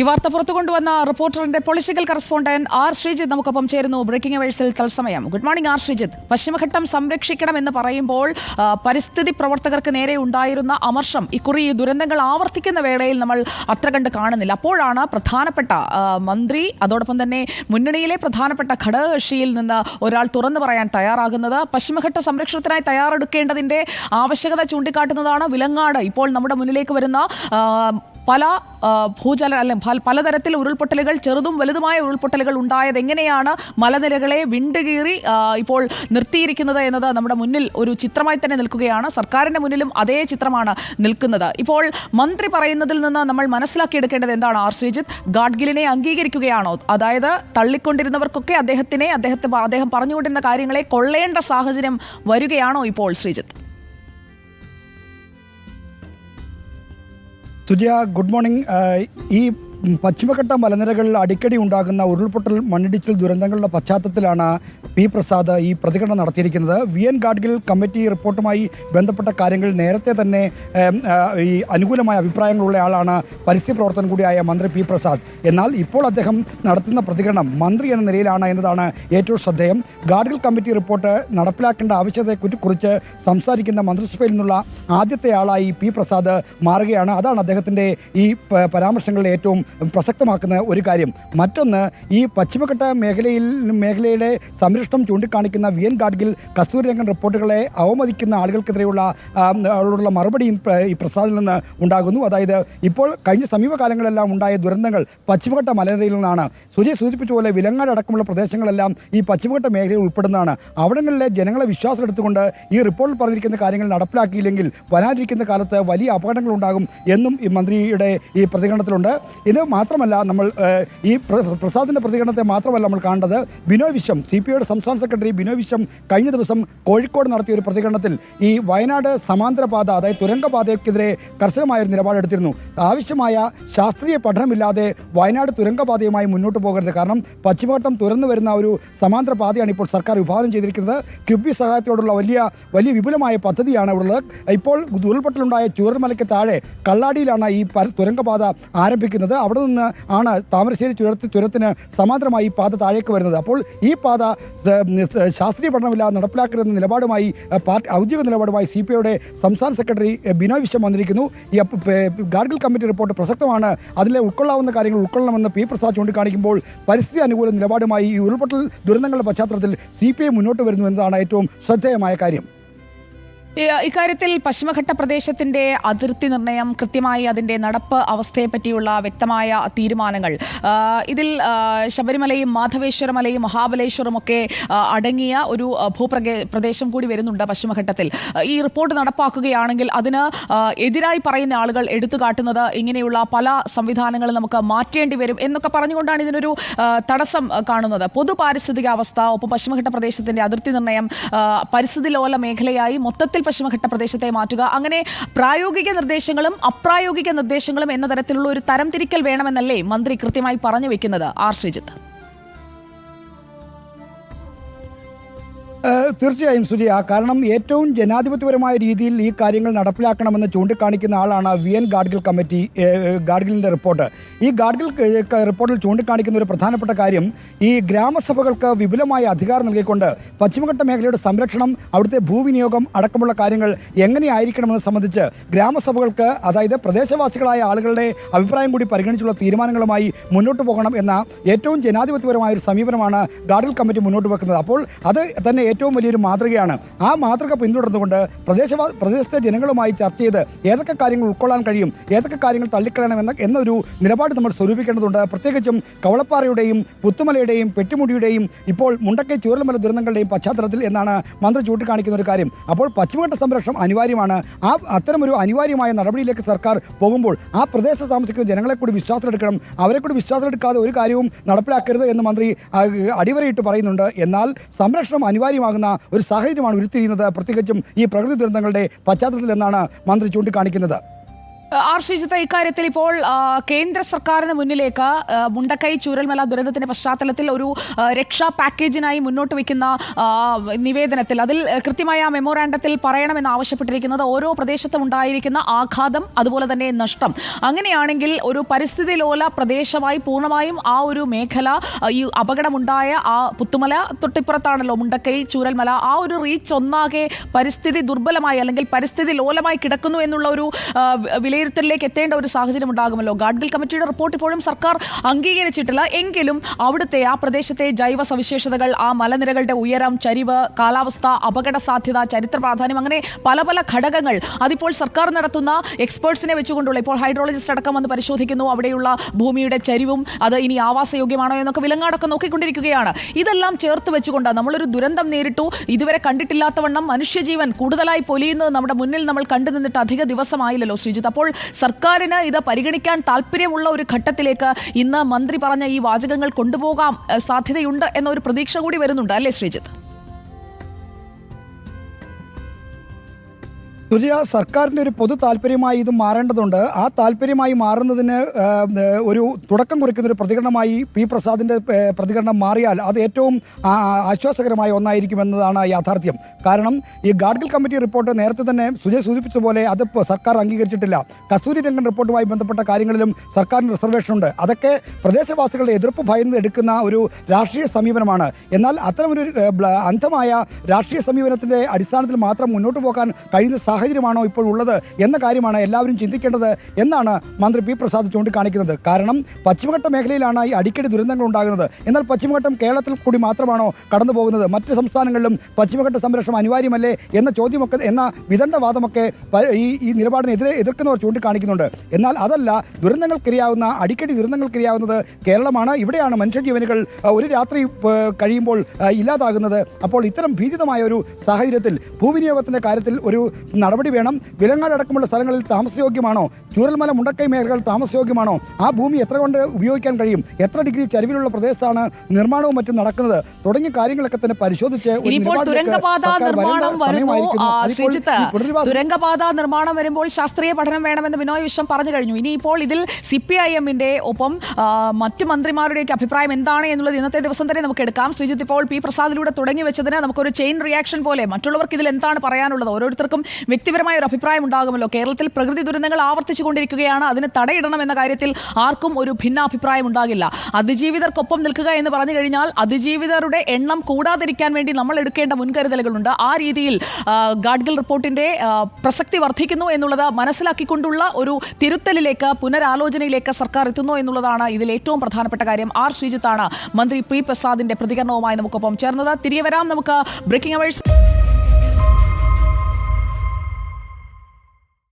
ഈ വാർത്ത പുറത്തു കൊണ്ടുവന്ന റിപ്പോർട്ടറിന്റെ പൊളിറ്റിക്കൽ കറസ്പോണ്ടന്റ് ആർ ശ്രീജിത്ത് നമുക്കൊപ്പം ചേരുന്നു. ബ്രേക്കിംഗ് വേഴ്സിൽ തത്സമയം. Good morning R Sreejith. പശ്ചിമഘട്ടം സംരക്ഷിക്കണം എന്ന് പറയുമ്പോൾ പരിസ്ഥിതി പ്രവർത്തകർക്ക് നേരെ ഉണ്ടായിരുന്ന അമർഷം ഇക്കുറി ഈ ദുരന്തങ്ങൾ ആവർത്തിക്കുന്ന വേളയിൽ നമ്മൾ അത്ര കണ്ട് കാണുന്നില്ല. അപ്പോഴാണ് പ്രധാനപ്പെട്ട മന്ത്രി അതോടൊപ്പം തന്നെ മുന്നണിയിലെ പ്രധാനപ്പെട്ട ഘടകകക്ഷിയിൽ നിന്ന് ഒരാൾ തുറന്നു പറയാൻ തയ്യാറാകുന്നത്. പശ്ചിമഘട്ട സംരക്ഷണത്തിനായി തയ്യാറെടുക്കേണ്ടതിന്റെ ആവശ്യകത ചൂണ്ടിക്കാട്ടുന്നതാണ് വിലങ്ങാട്. ഇപ്പോൾ നമ്മുടെ മുന്നിലേക്ക് വരുന്ന പല ഭൂചല അല്ല പല- പലതരത്തിൽ ഉരുൾപൊട്ടലുകൾ ചെറുതും വലുതുമായ ഉരുൾപൊട്ടലുകൾ ഉണ്ടായത് എങ്ങനെയാണ് മലനിരകളെ വിണ്ടുകീറി ഇപ്പോൾ നിർത്തിയിരിക്കുന്നത് എന്നത് നമ്മുടെ മുന്നിൽ ഒരു ചിത്രമായി തന്നെ നിൽക്കുകയാണ്. സർക്കാരിന്റെ മുന്നിലും അതേ ചിത്രമാണ് നിൽക്കുന്നത്. ഇപ്പോൾ മന്ത്രി പറയുന്നതിൽ നിന്ന് നമ്മൾ മനസ്സിലാക്കിയെടുക്കേണ്ടത് എന്താണ് ആർ. ശ്രീജിത്ത്? ഗാഡ്ഗിലിനെ അംഗീകരിക്കുകയാണോ? അതായത് തള്ളിക്കൊണ്ടിരുന്നവർക്കൊക്കെ അദ്ദേഹത്തിനെ അദ്ദേഹത്തെ അദ്ദേഹം പറഞ്ഞുകൊണ്ടിരുന്ന കാര്യങ്ങളെ കൊള്ളേണ്ട സാഹചര്യം വരികയാണോ ഇപ്പോൾ ശ്രീജിത്ത്? Sujaya good morning. ഈ പശ്ചിമഘട്ട മലനിരകളിൽ അടിക്കടി ഉണ്ടാകുന്ന ഉരുൾപൊട്ടൽ മണ്ണിടിച്ചിൽ ദുരന്തങ്ങളുടെ പശ്ചാത്തലത്തിലാണ് പി പ്രസാദ് ഈ പ്രതികരണം നടത്തിയിരിക്കുന്നത്. വി എൻ ഗാഡ്ഗിൽ കമ്മിറ്റി റിപ്പോർട്ടുമായി ബന്ധപ്പെട്ട കാര്യങ്ങൾ നേരത്തെ തന്നെ ഈ അനുകൂലമായ അഭിപ്രായങ്ങളുള്ള ആളാണ് പരിസ്ഥിതി പ്രവർത്തനം കൂടിയായ മന്ത്രി പി പ്രസാദ്. എന്നാൽ ഇപ്പോൾ അദ്ദേഹം നടത്തുന്ന പ്രതികരണം മന്ത്രി എന്ന നിലയിലാണ് എന്നതാണ് ഏറ്റവും ശ്രദ്ധേയം. ഗാഡ്ഗിൽ കമ്മിറ്റി റിപ്പോർട്ട് നടപ്പിലാക്കേണ്ട ആവശ്യത്തെക്കുറിച്ച് സംസാരിക്കുന്ന മന്ത്രിസഭയിൽ നിന്നുള്ള ആദ്യത്തെ ആളായി പി പ്രസാദ് മാറുകയാണ്. അതാണ് അദ്ദേഹത്തിന്റെ ഈ പരാമർശങ്ങളിൽ ഏറ്റവും പ്രസക്തമാക്കുന്ന ഒരു കാര്യം. മറ്റൊന്ന് ഈ പശ്ചിമഘട്ട മേഖലയിൽ മേഖലയുടെ സംരക്ഷണം ചൂണ്ടിക്കാണിക്കുന്ന വി എൻ ഗാഡ്ഗിൽ കസ്തൂരിരംഗൻ റിപ്പോർട്ടുകളെ അവമതിക്കുന്ന ആളുകൾക്കെതിരെയുള്ള ഉള്ള മറുപടിയും ഈ പ്രസാദിൽ നിന്ന് ഉണ്ടാകുന്നു. അതായത് ഇപ്പോൾ കഴിഞ്ഞ സമീപകാലങ്ങളെല്ലാം ഉണ്ടായ ദുരന്തങ്ങൾ പശ്ചിമഘട്ട മലനിരയിൽ നിന്നാണ്. സുജി സൂചിപ്പിച്ച പോലെ വിലങ്ങാട് അടക്കമുള്ള പ്രദേശങ്ങളെല്ലാം ഈ പശ്ചിമഘട്ട മേഖലയിൽ ഉൾപ്പെടുന്നതാണ്. അവിടങ്ങളിലെ ജനങ്ങളെ വിശ്വാസം എടുത്തുകൊണ്ട് ഈ റിപ്പോർട്ടിൽ പറഞ്ഞിരിക്കുന്ന കാര്യങ്ങൾ നടപ്പിലാക്കിയില്ലെങ്കിൽ വരാനിരിക്കുന്ന കാലത്ത് വലിയ അപകടങ്ങൾ ഉണ്ടാകും എന്നും ഈ മന്ത്രിയുടെ ഈ പ്രതികരണത്തിലുണ്ട്. ഇത് മാത്രമല്ല നമ്മൾ ഈ പ്രസാദിന്റെ പ്രതികരണത്തെ മാത്രമല്ല നമ്മൾ കാണേണ്ടത് ബിനോയ് വിശ്വം സി പി ഐയുടെ സംസ്ഥാന സെക്രട്ടറി ബിനോയ് വിശ്വം കഴിഞ്ഞ ദിവസം കോഴിക്കോട് നടത്തിയ ഒരു പ്രതികരണത്തിൽ ഈ വയനാട് സമാന്തരപാത അതായത് തുരങ്കപാതയ്ക്കെതിരെ കർശനമായ ഒരു നിലപാടെടുത്തിരുന്നു ആവശ്യമായ ശാസ്ത്രീയ പഠനമില്ലാതെ വയനാട് തുരങ്കപാതയുമായി മുന്നോട്ട് പോകരുത്. കാരണം പശ്ചിമഘട്ടം തുറന്നു വരുന്ന ഒരു സമാന്തര പാതയാണ് ഇപ്പോൾ സർക്കാർ വിഭാവനം ചെയ്തിരിക്കുന്നത്. ക്യുബി സഹായത്തോടുള്ള വലിയ വലിയ വിപുലമായ പദ്ധതിയാണ് ഇവിടെ ഉള്ളത് ഇപ്പോൾ ഉരുൾപൊട്ടലുണ്ടായ ചൂരൽമലയ്ക്ക് താഴെ കള്ളാടിയിലാണ് ഈ തുരങ്കപാത ആരംഭിക്കുന്നത്. അവിടെ നിന്ന് ആണ് താമരശ്ശേരി ചുരത്തി ചുരത്തിന് സമാന്തരമായി പാത താഴേക്ക് വരുന്നത്. അപ്പോൾ ഈ പാത ശാസ്ത്രീയ പഠനമില്ലാതെ നടപ്പിലാക്കരുതെന്ന നിലപാടുമായി പാർട്ടി ഔദ്യോഗിക നിലപാടുമായി സി പി ഐയുടെ സംസ്ഥാന സെക്രട്ടറി ബിനോയ് വിശ്വം വന്നിരിക്കുന്നു. ഈ ഗാർഗിൾ കമ്മിറ്റി റിപ്പോർട്ട് പ്രസക്തമാണ്. അതിലെ ഉൾക്കൊള്ളാവുന്ന കാര്യങ്ങൾ ഉൾക്കൊള്ളണമെന്ന് പി പ്രസാദ് ചൂണ്ടിക്കാണിക്കുമ്പോൾ പരിസ്ഥിതി അനുകൂല നിലപാടുമായി ഈ ഉരുൾപൊട്ടൽ ദുരന്തങ്ങളുടെ പശ്ചാത്തലത്തിൽ സി മുന്നോട്ട് വരുന്നു എന്നതാണ് ഏറ്റവും ശ്രദ്ധേയമായ കാര്യം. ഇക്കാര്യത്തിൽ പശ്ചിമഘട്ട പ്രദേശത്തിന്റെ അതിർത്തി നിർണയം കൃത്യമായി അതിന്റെ നടപ്പ് അവസ്ഥയെപ്പറ്റിയുള്ള വ്യക്തമായ തീരുമാനങ്ങൾ. ഇതിൽ ശബരിമലയും മാധവേശ്വരമലയും മഹാബലേശ്വരം ഒക്കെ അടങ്ങിയ ഒരു ഭൂപ്രദേ പ്രദേശം കൂടി വരുന്നുണ്ട് പശ്ചിമഘട്ടത്തിൽ. ഈ റിപ്പോർട്ട് നടപ്പാക്കുകയാണെങ്കിൽ അതിന് എതിരായി പറയുന്ന ആളുകൾ എടുത്തു കാട്ടുന്നത് ഇങ്ങനെയുള്ള പല സംവിധാനങ്ങളും നമുക്ക് മാറ്റേണ്ടി വരും എന്നൊക്കെ പറഞ്ഞുകൊണ്ടാണ് ഇതിനൊരു തടസ്സം കാണുന്നത്. പൊതു പാരിസ്ഥിതിക അവസ്ഥ ഒപ്പം പശ്ചിമഘട്ട പ്രദേശത്തിന്റെ അതിർത്തി നിർണയം പരിസ്ഥിതി ലോല മേഖലയായി മൊത്തത്തിൽ പശ്ചിമഘട്ട പ്രദേശത്തെ മാറ്റുക. അങ്ങനെ പ്രായോഗിക നിർദ്ദേശങ്ങളും അപ്രായോഗിക നിർദ്ദേശങ്ങളും എന്ന തരത്തിലുള്ള ഒരു തരംതിരിക്കൽ വേണമെന്നല്ലേ മന്ത്രി കൃത്യമായി പറഞ്ഞു വെക്കുന്നത്. ആർ ശ്രീജിത്ത്. തീർച്ചയായും സുജയ കാരണം ഏറ്റവും ജനാധിപത്യപരമായ രീതിയിൽ ഈ കാര്യങ്ങൾ നടപ്പിലാക്കണമെന്ന് ചൂണ്ടിക്കാണിക്കുന്ന ആളാണ് വി എൻ ഗാഡ്ഗിൽ കമ്മിറ്റി ഗാഡ്ഗിലിന്റെ റിപ്പോർട്ട്. ഈ ഗാഡ്ഗിൽ റിപ്പോർട്ടിൽ ചൂണ്ടിക്കാണിക്കുന്ന ഒരു പ്രധാനപ്പെട്ട കാര്യം ഈ ഗ്രാമസഭകൾക്ക് വിപുലമായ അധികാരം നൽകിക്കൊണ്ട് പശ്ചിമഘട്ട മേഖലയുടെ സംരക്ഷണം അവിടുത്തെ ഭൂവിനിയോഗം അടക്കമുള്ള കാര്യങ്ങൾ എങ്ങനെയായിരിക്കണമെന്ന് സംബന്ധിച്ച് ഗ്രാമസഭകൾക്ക് അതായത് പ്രദേശവാസികളായ ആളുകളുടെ അഭിപ്രായം കൂടി പരിഗണിച്ചുള്ള തീരുമാനങ്ങളുമായി മുന്നോട്ട് പോകണം എന്ന ഏറ്റവും ജനാധിപത്യപരമായ ഒരു സമീപനമാണ് ഗാഡ്ഗിൽ കമ്മിറ്റി മുന്നോട്ട് വെക്കുന്നത്. അപ്പോൾ അത് തന്നെ ഏറ്റവും വലിയൊരു മാതൃകയാണ്. ആ മാതൃക പിന്തുടർന്നുകൊണ്ട് പ്രദേശവാ പ്രദേശത്തെ ജനങ്ങളുമായി ചർച്ച ചെയ്ത് ഏതൊക്കെ കാര്യങ്ങൾ ഉൾക്കൊള്ളാൻ കഴിയും ഏതൊക്കെ കാര്യങ്ങൾ തള്ളിക്കളയണം എന്ന എന്നൊരു നിലപാട് നമ്മൾ സ്വരൂപിക്കേണ്ടതുണ്ട്. പ്രത്യേകിച്ചും കവളപ്പാറയുടെയും പുത്തുമലയുടെയും പെട്ടിമുടിയുടെയും ഇപ്പോൾ മുണ്ടക്കൈ ചൂരൽമല ദുരന്തങ്ങളുടെയും പശ്ചാത്തലത്തിൽ എന്നാണ് മന്ത്രി ചൂണ്ടിക്കാണിക്കുന്ന ഒരു കാര്യം. അപ്പോൾ പശ്ചിമഘട്ട സംരക്ഷണം അനിവാര്യമാണ്. ആ അത്തരമൊരു അനിവാര്യമായ നടപടിയിലേക്ക് സർക്കാർ പോകുമ്പോൾ ആ പ്രദേശത്ത് താമസിക്കുന്ന ജനങ്ങളെ കൂടി വിശ്വാസത്തിലെടുക്കണം. അവരെ കൂടി വിശ്വാസത്തിലെടുക്കാതെ ഒരു കാര്യവും നടപ്പിലാക്കരുത് എന്ന് മന്ത്രി അടിവരയിട്ട് പറയുന്നുണ്ട്. എന്നാൽ സംരക്ഷണം അനിവാര്യമാകുന്ന ഒരു സാഹചര്യമാണ് ഉരുത്തിരിയുന്നത്. പ്രത്യേകിച്ചും ഈ പ്രകൃതി ദുരന്തങ്ങളുടെ പശ്ചാത്തലത്തിൽ എന്നാണ് മന്ത്രി ചൂണ്ടിക്കാണിക്കുന്നത്. ആർ ഇക്കാര്യത്തിൽ ഇപ്പോൾ കേന്ദ്ര സർക്കാരിന് മുന്നിലേക്ക് മുണ്ടക്കൈ ചൂരൽമല ദുരന്തത്തിന്റെ പശ്ചാത്തലത്തിൽ ഒരു രക്ഷാ പാക്കേജിനായി മുന്നോട്ട് വയ്ക്കുന്ന നിവേദനത്തിൽ അതിൽ കൃത്യമായ മെമ്മോറാണ്ടത്തിൽ പറയണമെന്ന് ആവശ്യപ്പെട്ടിരിക്കുന്നത് ഓരോ പ്രദേശത്തും ഉണ്ടായിരിക്കുന്ന ആഘാതം അതുപോലെ തന്നെ നഷ്ടം. അങ്ങനെയാണെങ്കിൽ ഒരു പരിസ്ഥിതി ലോല പ്രദേശമായി പൂർണമായും ആ ഒരു മേഖല ഈ അപകടമുണ്ടായ ആ പുത്തുമല തൊട്ടിപ്പുറത്താണല്ലോ മുണ്ടക്കൈ ചൂരൽമല. ആ ഒരു റീച്ച് ഒന്നാകെ പരിസ്ഥിതി ദുർബലമായി അല്ലെങ്കിൽ പരിസ്ഥിതി ലോലമായി കിടക്കുന്നു എന്നുള്ള ഒരു ആ, വി- വിലയിരുത്തലിലേക്ക് എത്തേണ്ട ഒരു സാഹചര്യം ഉണ്ടാകുമല്ലോ. ഗാഡ്ഗിൽ കമ്മിറ്റിയുടെ റിപ്പോർട്ട് ഇപ്പോഴും സർക്കാർ അംഗീകരിച്ചിട്ടില്ല. എങ്കിലും അവിടുത്തെ ആ പ്രദേശത്തെ ജൈവ സവിശേഷതകൾ ആ മലനിരകളുടെ ഉയരം ചരിവ് കാലാവസ്ഥ അപകട സാധ്യത ചരിത്ര പ്രാധാന്യം അങ്ങനെ പല പല ഘടകങ്ങൾ അതിപ്പോൾ സർക്കാർ നടത്തുന്ന എക്സ്പേർട്സിനെ വെച്ചുകൊണ്ടുള്ള ഇപ്പോൾ ഹൈഡ്രോളജിസ്റ്റ് അടക്കം വന്ന് പരിശോധിക്കുന്നു. അവിടെയുള്ള ഭൂമിയുടെ ചരിവും അത് ഇനി ആവാസയോഗ്യമാണോ എന്നൊക്കെ വിലങ്ങാടൊക്കെ നോക്കിക്കൊണ്ടിരിക്കുകയാണ്. ഇതെല്ലാം ചേർത്ത് വെച്ചുകൊണ്ട് നമ്മളൊരു ദുരന്തം നേരിട്ടു. ഇതുവരെ കണ്ടിട്ടില്ലാത്തവണ്ണം മനുഷ്യജീവൻ കൂടുതലായി പൊലിയുന്നത് നമ്മുടെ മുന്നിൽ നമ്മൾ കണ്ടുനിന്നിട്ട് അധിക ദിവസമായില്ലല്ലോ ശ്രീജിത്ത്. അപ്പോൾ സർക്കാരിന് ഇത് പരിഗണിക്കാൻ താല്പര്യമുള്ള ഒരു ഘട്ടത്തിലേക്ക് ഇന്ന് മന്ത്രി പറഞ്ഞ ഈ വാചകങ്ങൾ കൊണ്ടുപോകാം സാധ്യതയുണ്ട് എന്നൊരു പ്രതീക്ഷ കൂടി വരുന്നുണ്ട്. അല്ലേ ശ്രീജിത്ത്? സുജയ സർക്കാരിന്റെ ഒരു പൊതു താല്പര്യമായി ഇത് മാറേണ്ടതുണ്ട്. ആ താല്പര്യമായി മാറുന്നതിന് ഒരു തുടക്കം കുറിക്കുന്ന ഒരു പ്രതികരണമായി പി പ്രസാദിന്റെ പ്രതികരണം മാറിയാൽ അത് ഏറ്റവും ആശ്വാസകരമായ ഒന്നായിരിക്കും എന്നതാണ് യാഥാർത്ഥ്യം. കാരണം ഈ ഗാഡ്ഗിൽ കമ്മിറ്റി റിപ്പോർട്ട് നേരത്തെ തന്നെ സുജയ് സൂചിപ്പിച്ച പോലെ അത് സർക്കാർ അംഗീകരിച്ചിട്ടില്ല. കസ്തൂരി രംഗൻ റിപ്പോർട്ടുമായി ബന്ധപ്പെട്ട കാര്യങ്ങളിലും സർക്കാരിന് റിസർവേഷൻ ഉണ്ട്. അതൊക്കെ പ്രദേശവാസികളുടെ എതിർപ്പ് ഭയന്ന് എടുക്കുന്ന ഒരു രാഷ്ട്രീയ സമീപനമാണ്. എന്നാൽ അത്തരമൊരു അന്ധമായ രാഷ്ട്രീയ സമീപനത്തിന്റെ അടിസ്ഥാനത്തിൽ മാത്രം മുന്നോട്ട് പോകാൻ കഴിയുന്ന സാഹചര്യമാണോ ഇപ്പോൾ ഉള്ളത് എന്ന കാര്യമാണ് എല്ലാവരും ചിന്തിക്കേണ്ടത് എന്നാണ് മന്ത്രി പി പ്രസാദ് ചൂണ്ടിക്കാണിക്കുന്നത്. കാരണം പശ്ചിമഘട്ട മേഖലയിലാണ് ഈ അടിക്കടി ദുരന്തങ്ങൾ ഉണ്ടാകുന്നത്. എന്നാൽ പശ്ചിമഘട്ടം കേരളത്തിൽ കൂടി മാത്രമാണോ കടന്നു പോകുന്നത്? മറ്റ് സംസ്ഥാനങ്ങളിലും പശ്ചിമഘട്ട സംരക്ഷണം അനിവാര്യമല്ലേ എന്ന ചോദ്യമൊക്കെ എന്ന വിദണ്ഡവാദമൊക്കെ ഈ ഈ നിലപാടിനെതിരെ എതിർക്കുന്നവർ ചൂണ്ടിക്കാണിക്കുന്നുണ്ട്. എന്നാൽ അതല്ല ദുരന്തങ്ങൾക്കിരയാവുന്ന അടിക്കടി ദുരന്തങ്ങൾക്കിരയാവുന്നത് കേരളമാണ്. ഇവിടെയാണ് മനുഷ്യജീവനുകൾ ഒരു രാത്രി കഴിയുമ്പോൾ ഇല്ലാതാകുന്നത്. അപ്പോൾ ഇത്തരം ഭീതിതമായ ഒരു സാഹചര്യത്തിൽ ഭൂവിനിയോഗത്തിന്റെ കാര്യത്തിൽ ഒരു നടപടി വേണം. വിലങ്ങാട് അടക്കമുള്ള സ്ഥലങ്ങളിൽ താമസയോഗ്യമാണോ? ചൂരൽമല മുണ്ടക്കൈ മേഖലകൾ താമസയോഗ്യമാണോ? ആ ഭൂമി എത്ര കൊണ്ട് ഉപയോഗിക്കാൻ കഴിയും? എത്ര ഡിഗ്രി ചരിവിലുള്ള പ്രദേശത്താണ് നിർമ്മാണവും മറ്റും നടക്കുന്നത്? തുടങ്ങിയ കാര്യങ്ങളൊക്കെ തന്നെ പരിശോധിച്ച് തുരങ്കപാത നിർമ്മാണം വരുമ്പോൾ ശാസ്ത്രീയ പഠനം വേണമെന്ന് ബിനോയ് വിശ്വം പറഞ്ഞു കഴിഞ്ഞു. ഇനിയിപ്പോൾ ഇതിൽ സി പി ഐ എമ്മിന്റെ ഒപ്പം മറ്റ് മന്ത്രിമാരുടെയൊക്കെ അഭിപ്രായം എന്താണ് എന്നുള്ളത് ഇന്നത്തെ ദിവസം തന്നെ നമുക്ക് എടുക്കാം. ശ്രീജിത്ത് ഇപ്പോൾ പി പ്രസാദിലൂടെ തുടങ്ങി വെച്ചതിന് നമുക്കൊരു ചെയിൻ റിയാക്ഷൻ പോലെ മറ്റുള്ളവർക്ക് ഇതിൽ എന്താണ് പറയാനുള്ളത്? ഓരോരുത്തർക്കും വ്യക്തിപരമായ ഒരു അഭിപ്രായം ഉണ്ടാകുമല്ലോ. കേരളത്തിൽ പ്രകൃതി ദുരന്തങ്ങൾ ആവർത്തിച്ചു കൊണ്ടിരിക്കുകയാണ് അതിന് തടയിടണം എന്ന കാര്യത്തിൽ ആർക്കും ഒരു ഭിന്നാഭിപ്രായം ഉണ്ടാകില്ല. അതിജീവിതർക്കൊപ്പം നിൽക്കുക എന്ന് പറഞ്ഞു കഴിഞ്ഞാൽ അതിജീവിതരുടെ എണ്ണം കൂടാതിരിക്കാൻ വേണ്ടി നമ്മൾ എടുക്കേണ്ട മുൻകരുതലുകളുണ്ട്. ആ രീതിയിൽ ഗാഡ്ഗിൽ റിപ്പോർട്ടിന്റെ പ്രസക്തി വർദ്ധിക്കുന്നു എന്നുള്ളത് മനസ്സിലാക്കിക്കൊണ്ടുള്ള ഒരു തിരുത്തലിലേക്ക് പുനരാലോചനയിലേക്ക് സർക്കാർ എത്തുന്നു എന്നുള്ളതാണ് ഇതിൽ ഏറ്റവും പ്രധാനപ്പെട്ട കാര്യം. ആർ ശ്രീജിത്താണ് മന്ത്രി പി പ്രസാദിന്റെ പ്രതികരണവുമായി നമുക്കൊപ്പം ചേർന്നത്. തിരികെ വരാം നമുക്ക് ബ്രേക്കിംഗ് അവേഴ്സ്.